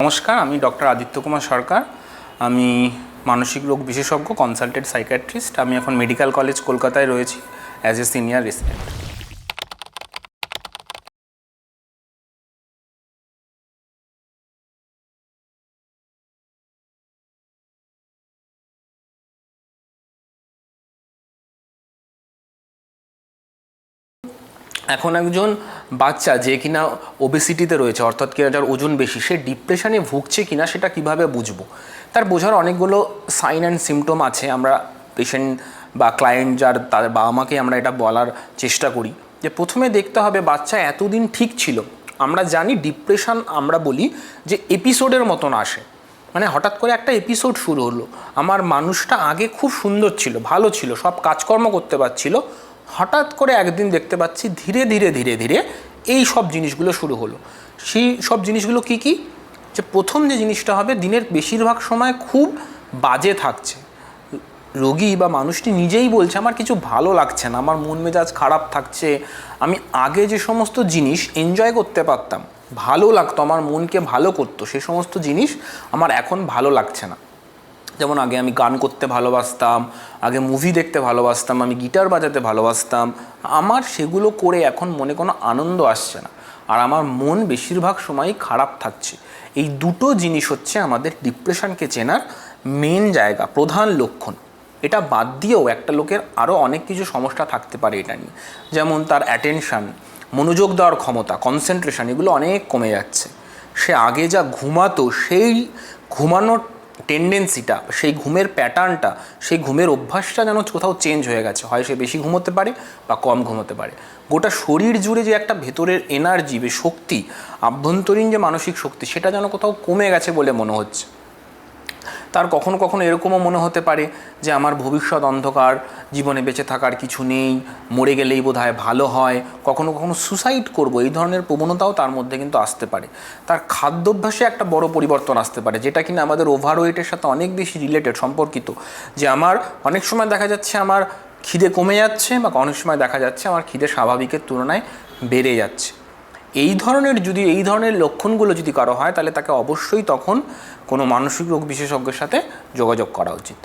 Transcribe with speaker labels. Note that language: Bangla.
Speaker 1: নমস্কার, আমি ডক্টর আদিত্য কুমার সরকার। আমি মানসিক রোগ বিশেষজ্ঞ কনসালটেন্ট সাইকাট্রিস্ট আমি এখন মেডিকেল কলেজ কলকাতায় রয়েছি অ্যাজ এ সিনিয়র রেসিডেন্ট এখন একজন বাচ্চা যে কিনা ওবেসিটিতে রয়েছে, অর্থাৎ কিনা যার ওজন বেশি, সে ডিপ্রেশনে ভুগছে কিনা সেটা কীভাবে বুঝব? তার বোঝার অনেকগুলো সাইন অ্যান্ড সিমটম আছে। আমরা পেশেন্ট বা ক্লায়েন্ট যার তাদের বাবা মাকে আমরা এটা বলার চেষ্টা করি। যে প্রথমে দেখতে হবে বাচ্চা এতদিন ঠিক ছিল। আমরা জানি ডিপ্রেশন আমরা বলি যে এপিসোডের মতন আসে। মানে হঠাৎ করে একটা এপিসোড শুরু হলো। আমার মানুষটা আগে খুব সুন্দর ছিল, ভালো ছিল, সব কাজকর্ম করতে পারছিল। হঠাৎ করে একদিন দেখতে পাচ্ছি ধীরে ধীরে ধীরে ধীরে এই সব জিনিসগুলো শুরু হলো। সেই সব জিনিসগুলো কি কি? যে প্রথম যে জিনিসটা হবে, দিনের বেশিরভাগ সময় খুব বাজে থাকছে। রোগী বা মানুষটি নিজেই বলছে, আমার কিছু ভালো লাগছে না, আমার মন মেজাজ খারাপ থাকছে। আমি আগে যে সমস্ত জিনিস এনজয় করতে পারতাম, ভালো লাগতো, আমার মনকে ভালো করতো, সে সমস্ত জিনিস আমার এখন ভালো লাগছে না। যেমন আগে আমি গান করতে ভালোবাসতাম, আগে মুভি দেখতে ভালোবাসতাম, আমি গিটার বাজাতে ভালোবাসতাম, আমার সেগুলো করে এখন মনে কোনো আনন্দ আসছে না। আর আমার মন বেশিরভাগ সময়ই খারাপ থাকছে। এই দুটো জিনিস হচ্ছে আমাদের ডিপ্রেশনকে চেনার মেন জায়গা, প্রধান লক্ষণ। এটা বাদ দিয়েও একটা লোকের আরও অনেক কিছু সমস্যা থাকতে পারে এটা নিয়ে। যেমন তার অ্যাটেনশান মনোযোগ দেওয়ার ক্ষমতা কনসেন্ট্রেশন এগুলো অনেক কমে যাচ্ছে। সে আগে যা ঘুমাতো, সেই ঘুমানোর টেন্ডেন্সিটা সেই ঘুমের প্যাটার্নটা সেই ঘুমের অভ্যাসটা যেন কোথাও চেঞ্জ হয়ে গেছে। হয় সে বেশি ঘুমোতে পারে বা কম ঘুমোতে পারে। গোটা শরীর জুড়ে যে একটা ভেতরের এনার্জি বা শক্তি, আভ্যন্তরীণ যে মানসিক শক্তি, সেটা যেন কোথাও কমে গেছে বলে মনে হচ্ছে। তার কখনো কখনো এরকমও মনে হতে পারে যে আমার ভবিষ্যৎ অন্ধকার, জীবনে বেঁচে থাকার কিছু নেই, মরে গেলেই বোধ ভালো হয়, কখনো কখনো সুসাইড করব, এই ধরনের প্রবণতাও তার মধ্যে কিন্তু আসতে পারে। তার খাদ্যাভ্যাসে একটা বড় পরিবর্তন আসতে পারে, যেটা কিনা আমাদের ওভারওয়েটের সাথে অনেক বেশি রিলেটেড সম্পর্কিত। যে আমার অনেক সময় দেখা যাচ্ছে আমার খিদে কমে যাচ্ছে বা অনেক সময় দেখা যাচ্ছে আমার খিদে স্বাভাবিকের তুলনায় বেড়ে যাচ্ছে। এই ধরনের যদি, এই ধরনের লক্ষণগুলো যদি কারও হয়, তাহলে তাকে অবশ্যই তখন কোনো মানসিক রোগ বিশেষজ্ঞের সাথে যোগাযোগ করা উচিত।